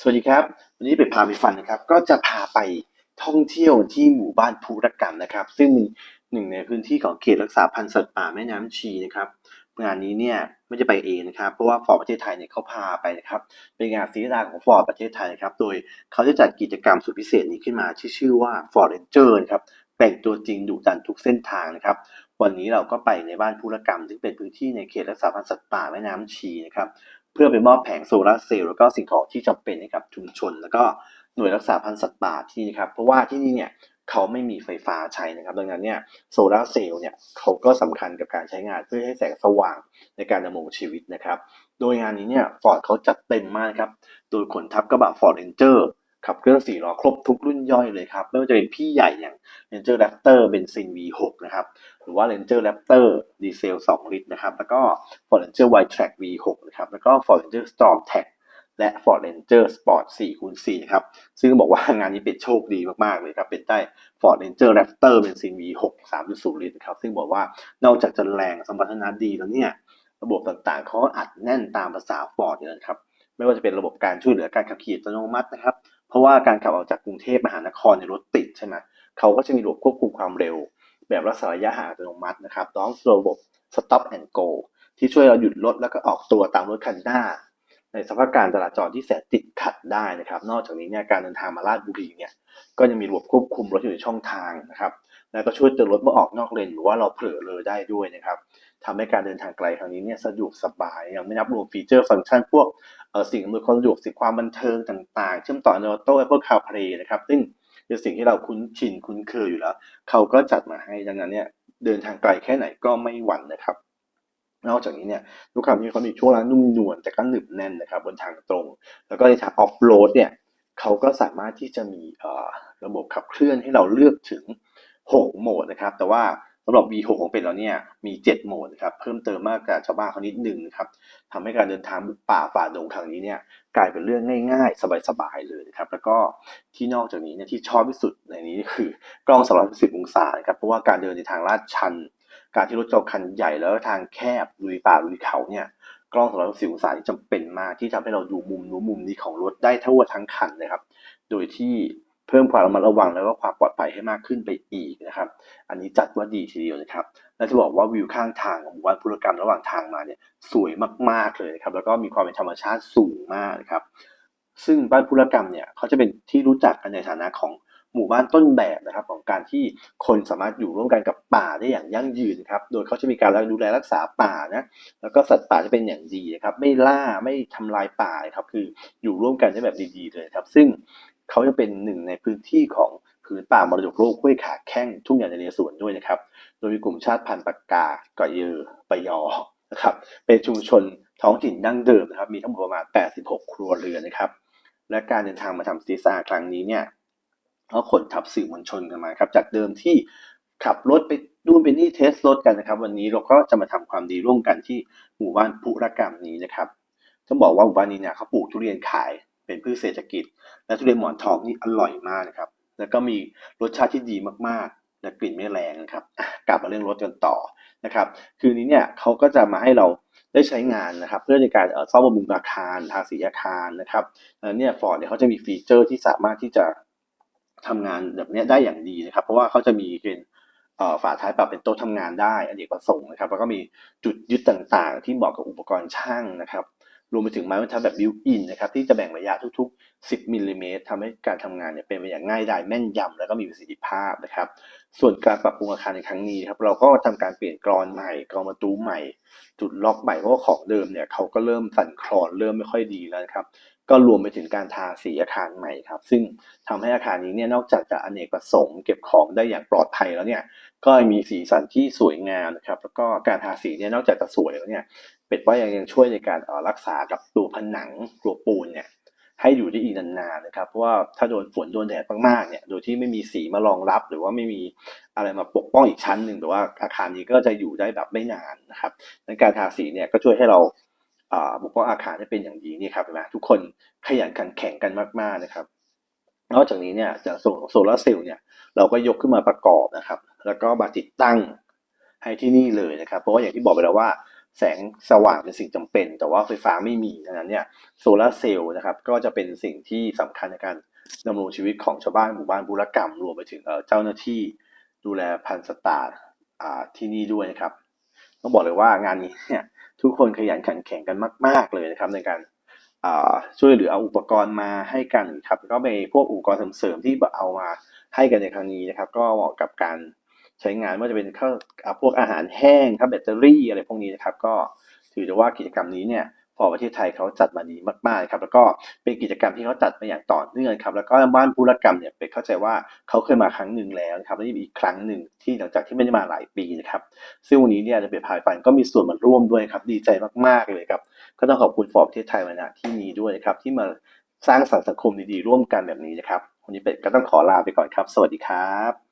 สวัสดีครับ วันนี้ไปพาไปฟันนะครับ ก็จะพาไปท่องเที่ยวที่หมู่บ้านภูรกรรมนะครับ ซึ่งหนึ่งในพื้นที่ของเขตรักษาพันธุ์สัตว์ป่าแม่น้ำชีนะครับงานนี้เนี่ยไม่จะไปเองนะครับ เพราะว่าฟอร์ดประเทศไทยเนี่ยเขาพาไปนะครับ เป็นงานซีรีส์ของฟอร์ดประเทศไทยนะครับ โดยเขาจะจัดกิจกรรมสุดพิเศษนี้ขึ้นมาที่ชื่อว่า Ford Ranger นะครับแต่งตัวจริงดุดันทุกเส้นทางนะครับ วันนี้เราก็ไปในบ้านภูรกรรมซึ่งเป็นพื้นที่ในเขตรักษาพันธุ์สัตว์ป่าแม่น้ำชีนะครับ เพื่อไปมอบแผงโซลาร์เซลล์แล้วก็สิ่งของที่จำเป็นให้กับชุมชน แล้วก็หน่วยรักษาพันธุ์สัตว์ป่าที่นี่ครับเพราะว่าที่นี่เนี่ยเขาไม่มีไฟฟ้าใช้นะครับ ดังนั้นเนี่ยโซลาร์เซลล์เนี่ยเขาก็สำคัญกับการใช้งานเพื่อให้แสงสว่างในการดำรงชีวิตนะครับ โดยงานนี้เนี่ยฟอร์ดเขาจัดเต็มมากครับ โดยขนทัพกระบะฟอร์ดเรนเจอร์ ขับเครื่องสี่ล้อครบทุกรุ่นย่อยเลยครับไม่ว่าจะเป็นพี่ใหญ่อย่าง Ranger Raptor เบนซิน V6 นะครับหรือว่า Ranger Raptor ดีเซล 2 ลิตรนะครับแล้วก็ Ford Ranger Wide Track V6 นะครับแล้วก็ Ford Ranger Storm Tech และ Ford Ranger Sport 4คูณ4ครับ ซึ่งบอกว่างานนี้เป็นโชคดีมาก ๆ เลยครับ เป็นได้ Ford Ranger Raptor เบนซิน V6 3.0 ลิตรนะครับ ซึ่งบอกว่านอกจากจะแรงสมรรถนะดีแล้วเนี่ย ระบบต่างๆ เขาอัดแน่นตามภาษา Ford เลยครับ ไม่ว่าจะเป็นระบบการช่วยเหลือการขับขี่อัตโนมัตินะครับ เพราะว่าการขับออกจากกรุงเทพมหานครในรถติดใช่ไหมเขาก็จะมีระบบควบคุมความเร็ว แบบรักษาระยะห่างอัตโนมัตินะครับพร้องระบบ stop and go ที่ช่วยเราหยุดรถแล้วก็ออกตัวตามรถคันหน้า ในสภาพการจราจรที่แสนติดขัดได้นะครับ นอกจากนี้เนี่ยการเดินทางมาลาดบุรีเนี่ยก็ยังมีระบบควบคุมรถอยู่ในช่องทางนะครับ แล้วก็ช่วยเตือนรถเมื่อออกนอกเลนหรือว่าเราเผลอเลยได้ด้วยนะครับทำให้การเดินทางไกลครั้งนี้เนี่ยสะดวกสบายยังไม่นับรวมฟีเจอร์ฟังก์ชันพวกสิ่งอำนวยความสะดวกสิ่งความบันเทิงต่างๆ เชื่อมต่อในออโต้ Apple CarPlay นะครับซึ่งเป็นสิ่งที่เราคุ้นชินคุ้นเคยอยู่แล้ว เขาก็จัดมาให้ดังนั้นเนี่ยเดินทางไกลแค่ไหนก็ไม่หวั่นนะครับ นอกจากนี้เนี่ยทุกครั้งที่เขามีช่วงล่างนุ่มนวลแต่ก็หนึบแน่นนะครับบนทางตรง แล้วก็ในทางออฟโรดเนี่ยเขาก็สามารถที่จะมีระบบขับเคลื่อนให้เราเลือกถึง 6 โหมดนะครับ แต่ว่าสำหรับ V6 ของเป็ดเราเนี่ยมี 7 โหมดนะครับ เพิ่มเติมมากกว่าชาวบ้านเขานิดนึงนะครับทำให้การเดินทางบุกป่าฝ่าดงครั้งนี้เนี่ยกลายเป็นเรื่องง่ายๆ สบายๆเลยนะครับ แล้วก็ที่นอกจากนี้เนี่ยที่ชอบที่สุดในนี้คือกล้อง 360 องศานะครับ เพราะว่าการเดินในทางลาดชัน การที่รถเจ้าคันใหญ่แล้วก็ทางแคบลุยป่าลุยเขาเนี่ยกล้อง360องศานี่จำเป็นมากที่ทำให้เราดูมุมนู้นมุมนี้ของรถได้ทั่วทั้งคันนะครับ โดยที่เพิ่มความระมัดระวังแล้วก็ความปลอด ให้มากขึ้นไปอีกนะครับ อันนี้จัดว่าดีทีเดียวนะครับ และจะบอกว่าวิวข้างทางของหมู่บ้านพุรกรรมระหว่างทางมาเนี่ยสวยมากๆเลยครับ แล้วก็มีความเป็นธรรมชาติสูงมากนะครับ ซึ่งบ้านพุรกรรมเนี่ยเขาจะเป็นที่รู้จักกันในฐานะของหมู่บ้านต้นแบบนะครับของการที่คนสามารถอยู่ร่วมกันกับป่าได้อย่างยั่งยืนครับ โดยเขาจะมีการดูแลรักษาป่านะ แล้วก็สัตว์ป่าจะเป็นอย่างดีนะครับ ไม่ล่าไม่ทำลายป่าครับ คืออยู่ร่วมกันได้แบบดีๆเลยครับ ซึ่งเขาจะเป็นหนึ่งในพื้นที่ของ ผืนป่ามรดกโลกห้วยขาแข้งทุ่งใหญ่ในเรศวรด้วยนะครับ โดยมีกลุ่มชาติพันธุ์ปากกากะเยอปยอนะครับ เป็นชุมชนท้องถิ่นดั้งเดิมนะครับ มีทั้งหมดประมาณ 86 ครัวเรือนนะครับ และการเดินทางมาทำซีซ่าครั้งนี้เนี่ยก็ขนทับสื่อมวลชนกันมาครับ จากเดิมที่ขับรถไปดูนไปนี่เทสรถกันนะครับ วันนี้เราก็จะมาทำความดีร่วมกันที่หมู่บ้านภูรกรรมนี้นะครับต้องบอกว่าหมู่บ้านนี้เนี่ยเขาปลูกทุเรียนขายเป็นพืชเศรษฐกิจ และทุเรียนหมอนทองนี่อร่อยมากนะครับ แล้วก็มีรสชาติที่ดีมากๆและกลิ่นไม่แรงนะครับกลับมาเรื่องรถกันต่อนะครับ คืนนี้เนี่ยเขาก็จะมาให้เราได้ใช้งานนะครับ เพื่อในการเอ่อซ่อมบำรุงอาคารทาสีอาคารนะครับแล้วเนี่ยฟอร์ดเนี่ยเขาจะมีฟีเจอร์ที่สามารถที่จะทำงานแบบนี้ได้อย่างดีนะครับ เพราะว่าเขาจะมีเป็นฝาท้ายปรับเป็นโต๊ะทำงานได้อเนกประสงค์นะครับ แล้วก็มีจุดยึดต่างๆ ที่เหมาะกับอุปกรณ์ช่างนะครับ รวมไปถึงไม้บรรทัดแบบบิวอินนะครับที่จะแบ่งระยะทุกๆ 10มิลลิเมตรทำให้การทำงานเนี่ยเป็นไปอย่างง่ายดายแม่นยำแล้วก็มีประสิทธิภาพนะครับ ส่วนการปรับปรุงอาคารในครั้งนี้ครับเราก็ทำการเปลี่ยนกรอนใหม่กรอนประตูใหม่จุดล็อกใหม่เพราะว่าของเดิมเนี่ยเขาก็เริ่มสั่นคลอนเริ่มไม่ค่อยดีแล้วครับ ก็รวมไปถึงการทาสีอาคารใหม่ครับ ซึ่งทำให้อาคารนี้เนี่ยนอกจากจะอเนกประสงค์เก็บของได้อย่างปลอดภัยแล้วเนี่ยก็มีสีสันที่สวยงามนะครับ แล้วก็การทาสีเนี่ยนอกจากจะสวยแล้วเนี่ยเป็ดว่ายังยังช่วยในการรักษากับตัวผนังตัวปูนเนี่ย ให้อยู่ได้อีกนานๆนะครับเพราะว่าถ้าโดนฝนโดนแดดมากๆเนี่ยโดยที่ไม่มีสีมารองรับ หรือว่าไม่มีอะไรมาปกป้องอีกชั้นหนึ่งแต่ว่าอาคารนี้ก็จะอยู่ได้แบบไม่นานนะครับดังการทาสีเนี่ยก็ช่วยให้เราปกป้องอาคารได้เป็นอย่างดีนี่ครับเห็นไหมทุกคนขยันขันแข่งกันมากๆนะครับ นอกจากนี้เนี่ยจากโซลาร์เซลล์เนี่ยเราก็ยกขึ้นมาประกอบนะครับ แล้วก็มาติดตั้งให้ที่นี่เลยนะครับ เพราะว่าอย่างที่บอกไปแล้วว่า แสงสว่างเป็นสิ่งจำเป็น แต่ว่าไฟฟ้าไม่มีดังนั้นเนี่ยโซลาร์เซลล์นะครับก็จะเป็นสิ่งที่สำคัญในการดำรงชีวิตของชาวบ้านหมู่บ้านบุรกรรม รวมไปถึงเจ้าหน้าที่ดูแลพันธุ์สัตว์ป่าที่นี่ด้วยนะครับ ต้องบอกเลยว่างานนี้เนี่ยทุกคนขยันขันแข็งกันมาก ๆเลยนะครับ ในการช่วยเหลือเอาอุปกรณ์มาให้กันครับแล้วก็ไปพวกอุปกรณ์เสริมๆที่เอามาให้กันในครั้งนี้นะครับ ก็เหมาะกับการ ใช้งานไม่ว่าจะเป็นข้าวพวกอาหารแห้งครับแบตเตอรี่อะไรพวกนี้นะครับ ก็ถือได้ว่ากิจกรรมนี้เนี่ยพอประเทศไทยเขาจัดมาดีมากๆครับแล้วก็เป็นกิจกรรมที่เขาจัดมาอย่างต่อเนื่องครับแล้วก็บ้านภูรกรรมเนี่ยเป็นเข้าใจว่าเขาเคยมาครั้งหนึ่งแล้วนะครับแล้วนี่มีอีกครั้งหนึ่งที่หลังจากที่ไม่ได้มาหลายปีนะครับซึ่งวันนี้เนี่ยจะเป็นพายฟันก็มีส่วนมาร่วมด้วยครับดีใจมากๆเลยครับก็ต้องขอบคุณฟอร์ประเทศไทยมาณที่นี้ด้วยนะครับที่มาสร้างสรรค์สังคมดีๆร่วมกันแบบนี้นะครับวันนี้เป็ดก็ต้องขอลาไปก่อนครับ สวัสดีครับ